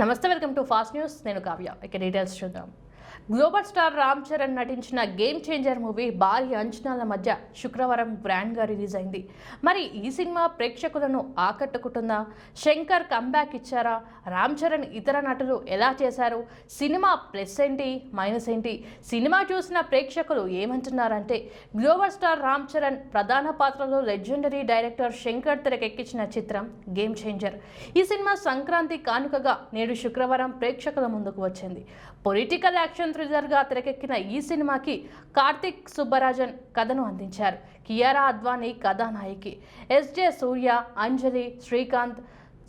నమస్తే welcome to fast news. నేను కావ్య. ఇక డీటెయిల్స్ చూద్దాం. గ్లోబల్ స్టార్ రామ్ చరణ్ నటించిన గేమ్ చేంజర్ మూవీ భారీ అంచనాల మధ్య శుక్రవారం గ్రాండ్గా రిలీజ్ అయింది. మరి ఈ సినిమా ప్రేక్షకులను ఆకట్టుకుంటుందా? శంకర్ కంబ్యాక్ ఇచ్చారా? రామ్ చరణ్ ఇతర నటులు ఎలా చేశారు? సినిమా ప్లస్ ఏంటి? మైనస్ ఏంటి? సినిమా చూసిన ప్రేక్షకులు ఏమంటున్నారంటే గ్లోబల్ స్టార్ రామ్ చరణ్ ప్రధాన పాత్రలో లెజెండరీ డైరెక్టర్ శంకర్ తెరకెక్కించిన చిత్రం గేమ్ చేంజర్ ఈ సినిమా సంక్రాంతి కానుకగా నేడు శుక్రవారం ప్రేక్షకుల ముందుకు వచ్చింది. పొలిటికల్ యాక్షన్ థ్రిల్లర్గా తెరకెక్కిన ఈ సినిమాకి కార్తిక్ సుబ్బరాజన్ కథను అందించారు. కియారా అద్వానీ కథానాయకి. ఎస్జే సూర్య అంజలి శ్రీకాంత్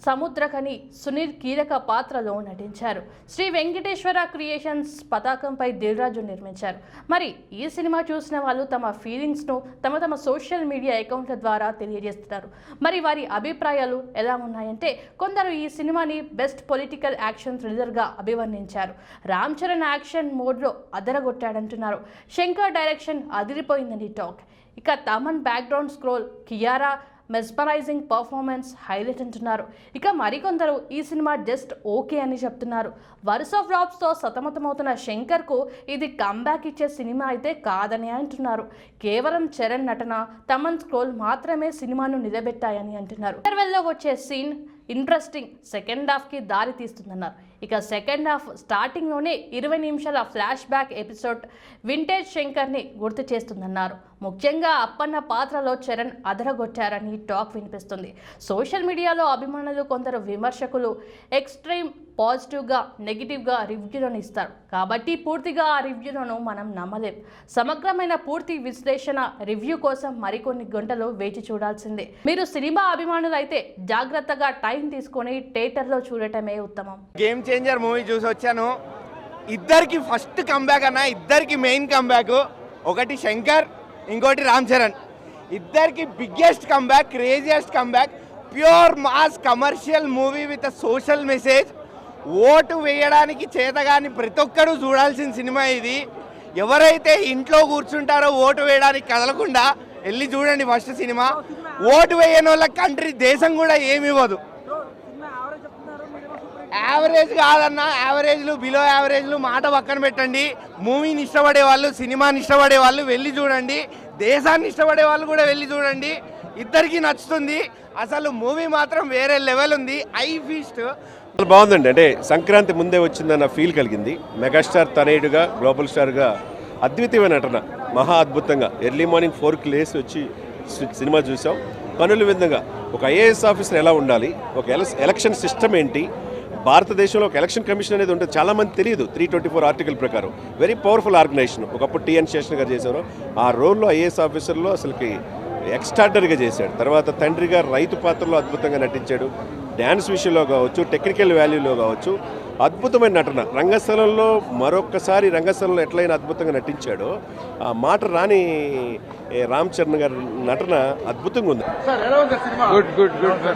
సముద్రకని సునీల్ కీలక పాత్రలో నటించారు. శ్రీ వెంకటేశ్వర క్రియేషన్స్ పతాకంపై దిల్రాజు నిర్మించారు. మరి ఈ సినిమా చూసిన వాళ్ళు తమ ఫీలింగ్స్ను తమ తమ సోషల్ మీడియా అకౌంట్ల ద్వారా తెలియజేస్తున్నారు. మరి వారి అభిప్రాయాలు ఎలా ఉన్నాయంటే కొందరు ఈ సినిమాని బెస్ట్ పొలిటికల్ యాక్షన్ థ్రిల్లర్గా అభివర్ణించారు. రామ్ చరణ్ యాక్షన్ మోడ్లో అదరగొట్టాడంటున్నారు. శంకర్ డైరెక్షన్ అదిరిపోయిందని టాక్. ఇక Thaman background score Kiara mesmerising performance highlight అంటున్నారు. ఇక మరికొందరు ఈ సినిమా జస్ట్ ఓకే అని చెప్తున్నారు. వరుస ఫ్లాప్స్తో సతమతమవుతున్న శంకర్కు ఇది కంబ్యాక్ ఇచ్చే సినిమా అయితే కాదని అంటున్నారు. కేవలం చరణ్ నటన తమన్ స్క్రోల్ మాత్రమే సినిమాను నిలబెట్టాయని అంటున్నారు. ఇంటర్వెల్లో వచ్చే సీన్ ఇంట్రెస్టింగ్. సెకండ్ హాఫ్కి దారి తీస్తుందన్నారు. ఇక సెకండ్ హాఫ్ స్టార్టింగ్లోనే ఇరవై నిమిషాల ఫ్లాష్ బ్యాక్ ఎపిసోడ్ వింటేజ్ శంకర్ని గుర్తు చేస్తుందన్నారు. ముఖ్యంగా అప్పన్న పాత్రలో చరణ్ అదరగొట్టారని టాక్ వినిపిస్తుంది. సోషల్ మీడియాలో అభిమానులు కొందరు విమర్శకులు ఎక్స్ట్రీమ్ పాజిటివ్గా నెగిటివ్గా రివ్యూలను ఇస్తారు. కాబట్టి పూర్తిగా ఆ రివ్యూలను మనం నమ్మలేం. సమగ్రమైన పూర్తి విశ్లేషణ రివ్యూ కోసం మరికొన్ని గంటలు వేచి చూడాల్సిందే. మీరు సినిమా అభిమానులు అయితే జాగ్రత్తగా టైం తీసుకొని థియేటర్లో చూడటమే ఉత్తమం. గేమ్ చేంజర్ మూవీ చూసి వచ్చాను. ఇద్దరికి ఫస్ట్ కంబ్యాక్ అన్న ఇద్దరికి మెయిన్ కంబ్యాక్ ఒకటి శంకర్ ఇంకోటి రామ్ చరణ్. ఇద్దరికి biggest comeback craziest comeback pure mass commercial movie with social message vote వేయడానికి చేతగాని ప్రతి ఒక్కరూ చూడాల్సిన సినిమా ఇది. ఎవరైతే ఇంట్లో కూర్చుంటారో ఓటు వేయడానికి కదలకుండా వెళ్ళి చూడండి ఫస్ట్ సినిమా. ఓటు వేయని వాళ్ళ కంట్రీ దేశం కూడా ఏమి ఇవ్వదు. యావరేజ్ కాదన్న యావరేజ్లు బిలో యావరేజ్లు మాట పక్కన పెట్టండి. మూవీని ఇష్టపడే వాళ్ళు సినిమాని ఇష్టపడే వాళ్ళు వెళ్ళి చూడండి. దేశాన్ని ఇష్టపడే వాళ్ళు కూడా వెళ్ళి చూడండి. ఇద్దరికి నచ్చుతుంది. అసలు మూవీ మాత్రం వేరే లెవెల్ ఉంది. ఐ ఫీస్ట్ బాగుందండి. అంటే సంక్రాంతి ముందే వచ్చిందన్న ఫీల్ కలిగింది. మెగాస్టార్ తనయుడుగా గ్లోబల్ స్టార్గా అద్వితీయమైన నటన. మహా అద్భుతంగా. ఎర్లీ మార్నింగ్ ఫోర్కి లేసి వచ్చి సి- సినిమా చూసాం. కనుల విధంగా. ఒక ఐఏఎస్ ఆఫీసర్ ఎలా ఉండాలి? ఒక ఎలక్షన్ సిస్టమ్ ఏంటి? భారతదేశంలో ఒక ఎలక్షన్ కమిషన్ అనేది ఉంటుంది. చాలామంది తెలియదు. త్రీ ట్వంటీ ఫోర్ ఆర్టికల్ ప్రకారం. వెరీ పవర్ఫుల్ ఆర్గనైజేషన్ ఒకప్పుడు టిఎన్ శేషన్ గారు చేశారు ఆ రోల్లో ఐఏఎస్ ఆఫీసర్లో అసలుకి ఎక్స్ట్రాడనరీగా చేశాడు. తర్వాత తండ్రిగా రైతు పాత్రలో అద్భుతంగా నటించాడు. డ్యాన్స్ విషయంలో కావచ్చు టెక్నికల్ వాల్యూలో కావచ్చు అద్భుతమైన నటన. రంగస్థలంలో మరొక్కసారి రంగస్థలంలో ఎట్లయినా అద్భుతంగా నటించాడో ఆ మాట రాని రామ్ చరణ్ గారి నటన అద్భుతంగా ఉంది. Good good good.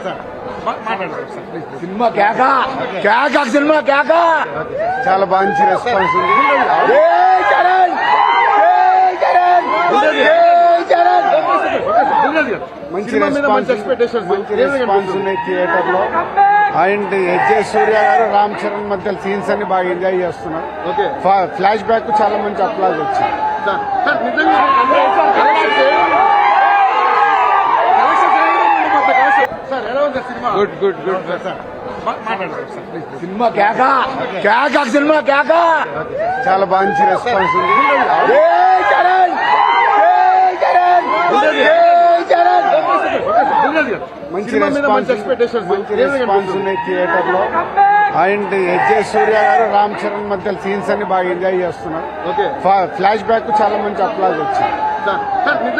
సినిమా కేకా కేకా సినిమా కేకా చాలా మంచి రెస్పాన్స్ చరణ్! మంచి రెస్పాన్స్ మంచి రెస్పాన్స్ ఉన్నాయి థియేటర్లో. అండ్ ఎస్జే సూర్య గారు రామ్ చరణ్ మధ్య సీన్స్ అన్ని బాగా ఎంజాయ్ చేస్తున్నారు. ఫ్లాష్ బ్యాక్ చాలా మంచి అప్లాజ్ వచ్చింది. Good good good cinema? కేకా కేకా సినిమా కేకా చాలా మంచి రెస్పాన్స్ ఉంది జై చరణ్! జై చరణ్! జై చరణ్! మంచి రెస్పాన్స్ మంచి రెస్పాన్స్ ఉన్నాయి థియేటర్లో అండ్ ఎస్జే సూర్య గారు రామ్ చరణ్ మధ్య సీన్స్ అన్ని బాగా ఎంజాయ్ చేస్తున్నారు ఫ్లాష్ బ్యాక్ చాలా మంచి అప్లాజ్ వచ్చింది